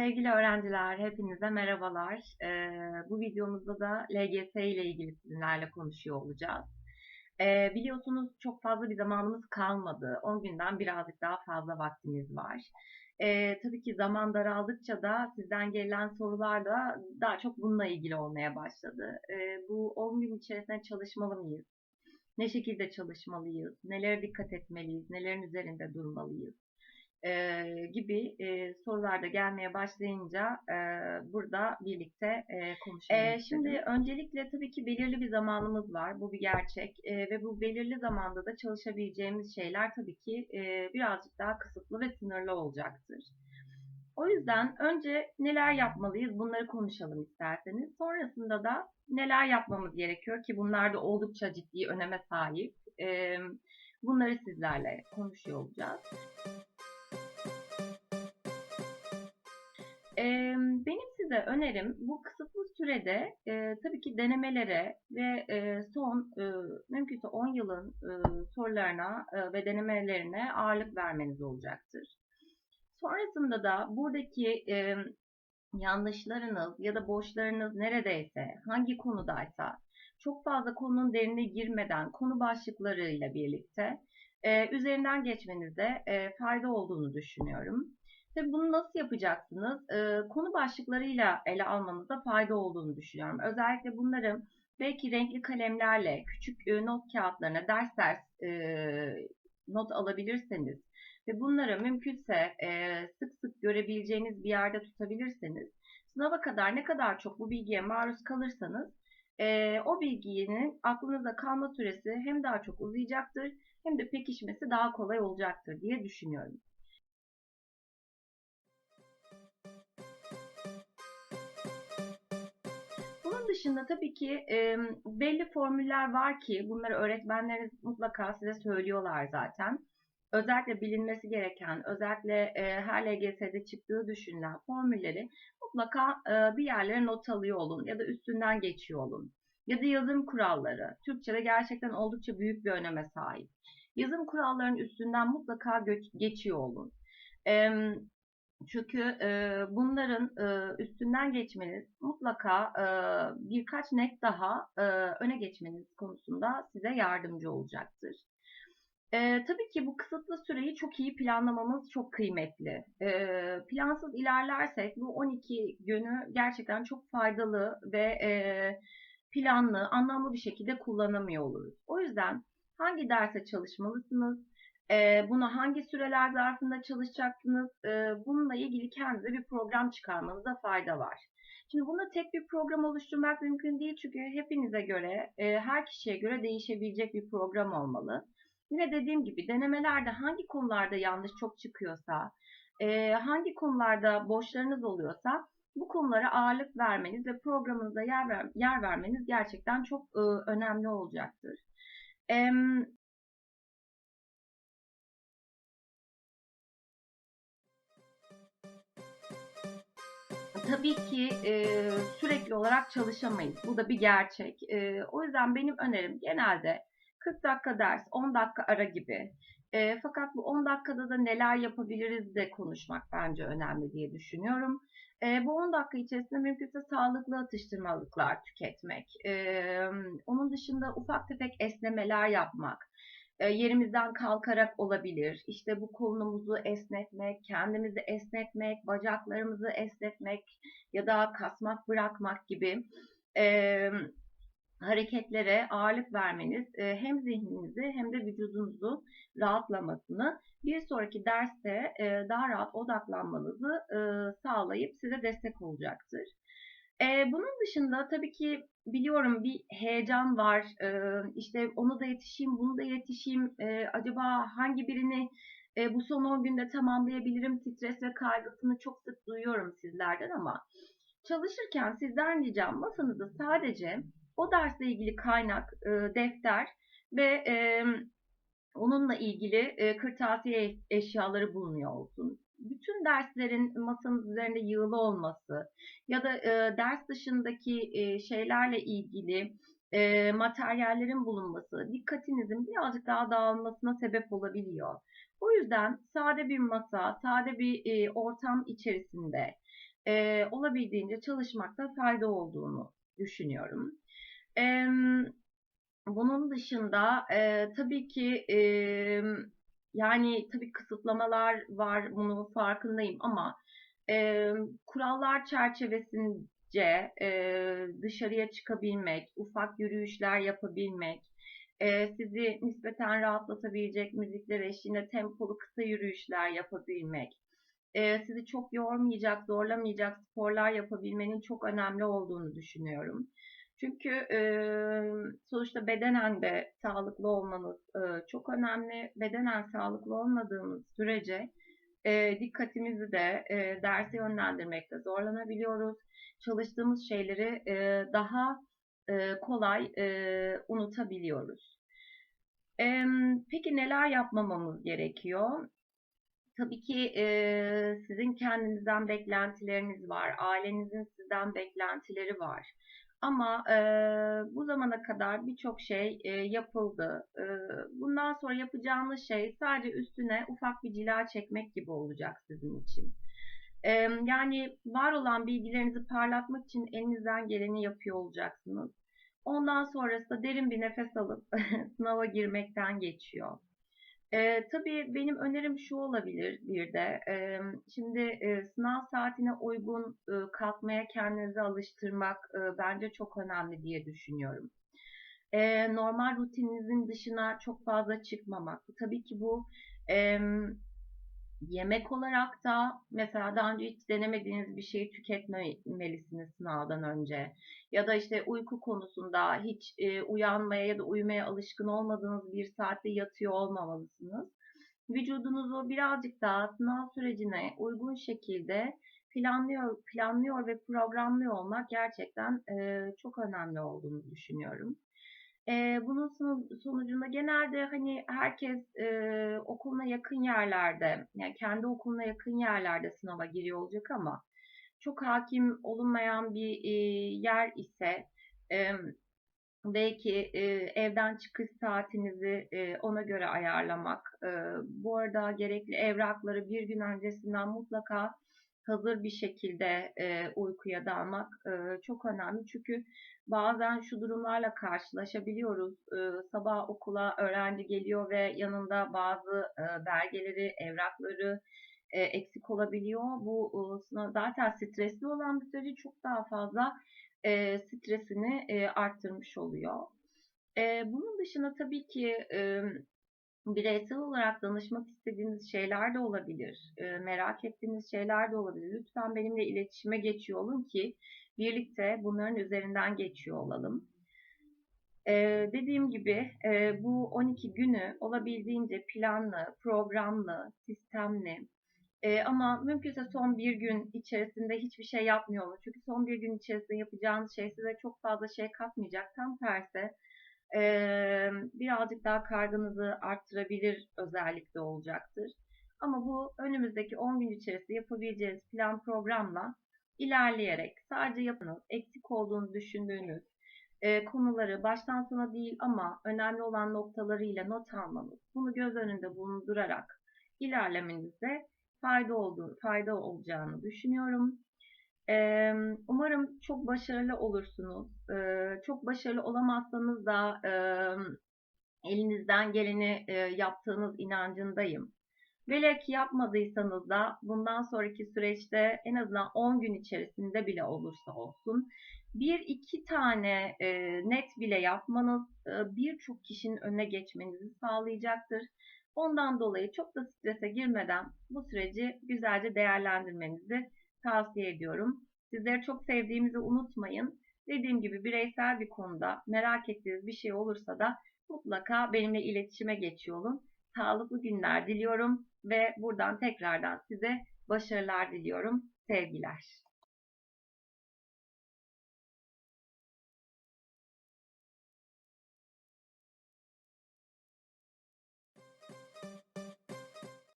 Sevgili öğrenciler, hepinize merhabalar. Ee, bu videomuzda da LGS ile ilgili sizinlerle konuşuyor olacağız. Ee, biliyorsunuz çok fazla bir zamanımız kalmadı. 10 günden birazcık daha fazla vaktimiz var. Ee, tabii ki zaman daraldıkça da sizden gelen sorular da daha çok bununla ilgili olmaya başladı. Ee, bu 10 gün içerisinde çalışmalı mıyız? Ne şekilde çalışmalıyız? Nelere dikkat etmeliyiz? Nelerin üzerinde durmalıyız? E, gibi e, sorular da gelmeye başlayınca e, burada birlikte e, konuşalım istedim. şimdi öncelikle tabii ki belirli bir zamanımız var. Bu bir gerçek. Ee, ve bu belirli zamanda da çalışabileceğimiz şeyler tabii ki e, birazcık daha kısıtlı ve sınırlı olacaktır. O yüzden önce neler yapmalıyız bunları konuşalım isterseniz. Sonrasında da neler yapmamız gerekiyor ki bunlar da oldukça ciddi öneme sahip. Bunları sizlerle konuşuyor olacağız. Benim size önerim bu kısıtlı sürede e, tabii ki denemelere ve e, son e, mümkünse 10 yılın e, sorularına e, ve denemelerine ağırlık vermeniz olacaktır. Sonrasında da buradaki e, yanlışlarınız ya da boşlarınız neredeyse, hangi konudaysa çok fazla konunun derinine girmeden konu başlıklarıyla birlikte e, üzerinden geçmenizde e, fayda olduğunu düşünüyorum. Tabii bunu nasıl yapacaksınız? Ee, konu başlıklarıyla ele almanızda fayda olduğunu düşünüyorum. Özellikle bunları belki renkli kalemlerle, küçük e, not kağıtlarına ders ders e, not alabilirseniz ve bunları mümkünse e, sık sık görebileceğiniz bir yerde tutabilirseniz, sınava kadar ne kadar çok bu bilgiye maruz kalırsanız, e, o bilginin aklınızda kalma süresi hem daha çok uzayacaktır hem de pekişmesi daha kolay olacaktır diye düşünüyorum. Dışında tabii ki e, belli formüller var ki bunları öğretmenleriniz mutlaka size söylüyorlar zaten. Özellikle bilinmesi gereken, özellikle e, her LGS'de çıktığı düşünülen formülleri mutlaka e, bir yerlere not alıyor olun ya da üstünden geçiyor olun. Ya da yazım kuralları. Türkçe'de gerçekten oldukça büyük bir öneme sahip. Yazım kurallarının üstünden mutlaka geçiyor olun. E, çünkü e, bunların e, üstünden geçmeniz mutlaka e, birkaç net daha e, öne geçmeniz konusunda size yardımcı olacaktır. E, tabii ki bu kısıtlı süreyi çok iyi planlamamız çok kıymetli. E, plansız ilerlersek bu 12 günü gerçekten çok faydalı ve e, planlı, anlamlı bir şekilde kullanamıyor oluruz. O yüzden hangi derse çalışmalısınız? E, bunu hangi süreler zarfında çalışacaksınız? Bununla ilgili kendinize bir program çıkarmanıza fayda var. Şimdi bunda tek bir program oluşturmak mümkün değil çünkü hepinize göre, her kişiye göre değişebilecek bir program olmalı. Yine dediğim gibi denemelerde hangi konularda yanlış çok çıkıyorsa, hangi konularda boşlarınız oluyorsa bu konulara ağırlık vermeniz ve programınıza yer, ver, yer vermeniz gerçekten çok önemli olacaktır. Tabii ki e, sürekli olarak çalışamayız. Bu da bir gerçek. E, o yüzden benim önerim genelde 40 dakika ders, 10 dakika ara gibi. E, fakat bu 10 dakikada da neler yapabiliriz de konuşmak bence önemli diye düşünüyorum. E, bu 10 dakika içerisinde mümkünse sağlıklı atıştırmalıklar tüketmek. E, onun dışında ufak tefek esnemeler yapmak yerimizden kalkarak olabilir. İşte bu kolumuzu esnetmek, kendimizi esnetmek, bacaklarımızı esnetmek ya da kasmak, bırakmak gibi e, hareketlere ağırlık vermeniz e, hem zihninizi hem de vücudunuzu rahatlamasını bir sonraki derste e, daha rahat odaklanmanızı e, sağlayıp size destek olacaktır. Bunun dışında tabii ki biliyorum bir heyecan var. E, işte onu da yetişeyim, bunu da yetişeyim. E, acaba hangi birini e, bu son 10 günde tamamlayabilirim? Stres ve kaygısını çok sık duyuyorum sizlerden ama çalışırken sizden ricam masanızda sadece o dersle ilgili kaynak, e, defter ve e, onunla ilgili e, kırtasiye eşyaları bulunuyor olsun bütün derslerin masanız üzerinde yığılı olması ya da e, ders dışındaki e, şeylerle ilgili e, materyallerin bulunması dikkatinizin birazcık daha dağılmasına sebep olabiliyor. O yüzden sade bir masa, sade bir e, ortam içerisinde e, olabildiğince çalışmakta fayda olduğunu düşünüyorum. E, bunun dışında e, tabii ki e, yani tabii kısıtlamalar var, bunun farkındayım ama e, kurallar çerçevesince e, dışarıya çıkabilmek, ufak yürüyüşler yapabilmek, e, sizi nispeten rahatlatabilecek müzikler eşliğinde tempolu kısa yürüyüşler yapabilmek, e, sizi çok yormayacak, zorlamayacak sporlar yapabilmenin çok önemli olduğunu düşünüyorum. Çünkü e, sonuçta bedenen de sağlıklı olmanız e, çok önemli. Bedenen sağlıklı olmadığımız sürece e, dikkatimizi de e, derse yönlendirmekte zorlanabiliyoruz. Çalıştığımız şeyleri e, daha e, kolay e, unutabiliyoruz. E, peki neler yapmamamız gerekiyor? Tabii ki e, sizin kendinizden beklentileriniz var, ailenizin sizden beklentileri var. Ama e, bu zamana kadar birçok şey e, yapıldı. E, bundan sonra yapacağınız şey sadece üstüne ufak bir cila çekmek gibi olacak sizin için. E, yani var olan bilgilerinizi parlatmak için elinizden geleni yapıyor olacaksınız. Ondan sonrası da derin bir nefes alıp sınava girmekten geçiyor. E, tabii benim önerim şu olabilir bir de. E, şimdi e, sınav saatine uygun e, kalkmaya kendinizi alıştırmak e, bence çok önemli diye düşünüyorum. E, normal rutininizin dışına çok fazla çıkmamak. Tabii ki bu e, Yemek olarak da mesela daha önce hiç denemediğiniz bir şeyi tüketmemelisiniz sınavdan önce. Ya da işte uyku konusunda hiç e, uyanmaya ya da uyumaya alışkın olmadığınız bir saatte yatıyor olmamalısınız. Vücudunuzu birazcık daha sınav sürecine uygun şekilde planlıyor, planlıyor ve programlıyor olmak gerçekten e, çok önemli olduğunu düşünüyorum. E, bunun sonucunda genelde hani herkes e, okuluna yakın yerlerde, yani kendi okuluna yakın yerlerde sınava giriyor olacak ama çok hakim olunmayan bir e, yer ise e, belki e, evden çıkış saatinizi e, ona göre ayarlamak. E, bu arada gerekli evrakları bir gün öncesinden mutlaka hazır bir şekilde e, uykuya dalmak e, çok önemli. Çünkü bazen şu durumlarla karşılaşabiliyoruz. E, sabah okula öğrenci geliyor ve yanında bazı e, belgeleri, evrakları e, eksik olabiliyor. Bu e, zaten stresli olan süreci çok daha fazla e, stresini e, arttırmış oluyor. E, bunun dışında tabii ki e, bireysel olarak danışmak istediğiniz şeyler de olabilir. E, merak ettiğiniz şeyler de olabilir. Lütfen benimle iletişime geçiyor olun ki birlikte bunların üzerinden geçiyor olalım. E, dediğim gibi e, bu 12 günü olabildiğince planlı, programlı, sistemli ama mümkünse son bir gün içerisinde hiçbir şey yapmıyor olun. Çünkü son bir gün içerisinde yapacağınız şey size çok fazla şey katmayacak. Tam tersi birazcık daha kaygınızı arttırabilir özellikle olacaktır. Ama bu önümüzdeki 10 gün içerisinde yapabileceğiniz plan programla ilerleyerek sadece yapınız, eksik olduğunu düşündüğünüz e, konuları baştan sona değil ama önemli olan noktalarıyla not almanız, bunu göz önünde bulundurarak ilerlemenizde fayda olduğu, fayda olacağını düşünüyorum. Umarım çok başarılı olursunuz. Çok başarılı olamazsanız da elinizden geleni yaptığınız inancındayım. Velev ki yapmadıysanız da bundan sonraki süreçte en azından 10 gün içerisinde bile olursa olsun bir iki tane net bile yapmanız birçok kişinin önüne geçmenizi sağlayacaktır. Ondan dolayı çok da strese girmeden bu süreci güzelce değerlendirmenizi tavsiye ediyorum. Sizleri çok sevdiğimizi unutmayın. Dediğim gibi bireysel bir konuda merak ettiğiniz bir şey olursa da mutlaka benimle iletişime geçiyor olun. Sağlıklı günler diliyorum ve buradan tekrardan size başarılar diliyorum. Sevgiler.